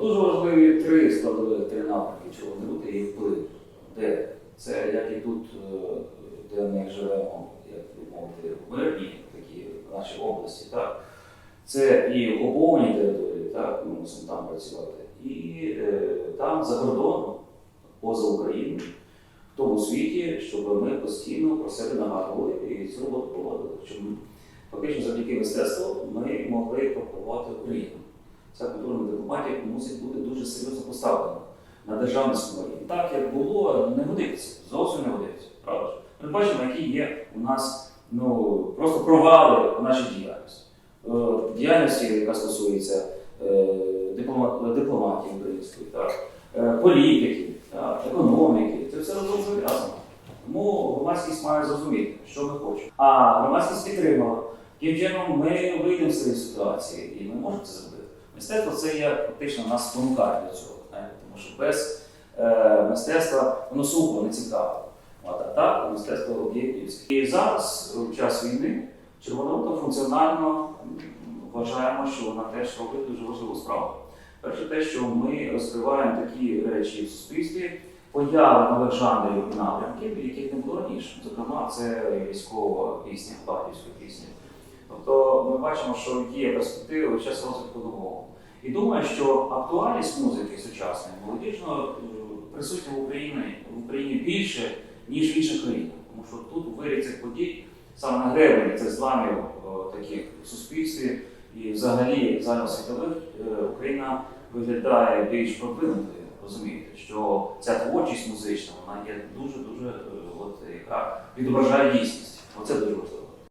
дуже важливі три складові, три напрямки, чого і вплив. Де? Це як і тут, е, де ми живемо, як ви мовите, в мирній такі наші області, так? Це і окуповані території, так, ми мусимо там працювати, і е, там за кордоном, поза Україною, в тому світі, щоб ми постійно про себе нагадували і цю роботу проводили. Щоб фактично завдяки мистецтву ми могли пропагувати Україну. Ця культурна дипломатія мусить бути дуже серйозно поставлена на державницькому рівні. Так як було, не годиться, зовсім не годиться. Правда? Ми бачимо, які є у нас ну, просто провали у нашій діяльності. Е, Діяльності, яка стосується е, дипломатії української, так, е, політики, так, економіки, це все разом пов'язано. Тому громадськість має зрозуміти, що ми хочемо. А громадськість підтримала. Тим чином ми вийдемо з цієї ситуації, і ми можемо це зробити. Мистецтво це є фактично нас спонукає до цього, знаєте, тому що без е, мистецтва воно сухо, не цікаво. А так, мистецтво об'єктивське. І зараз, в час війни, Червона функціонально вважаємо, що вона теж робить дуже важливу справу. Перше, те, що ми розкриваємо такі речі в суспільстві, появи нових жанрів і напрямків, яких не було раніше. Зокрема, це військова пісня, батьківська пісня. Тобто ми бачимо, що є перспективи час розвитку нового. І думаю, що актуальність музики сучасної, молодіжної, е, присутня в Україні, в Україні більше, ніж в інших країнах. Тому що тут у вирі цих подій саме на гребені цих зламів е, таких в суспільстві і взагалі загальносвітових е, Україна виглядає більш продвинутою. Розумієте, що ця творчість музична вона є дуже дуже от яка відображає дійсність. Оце дуже.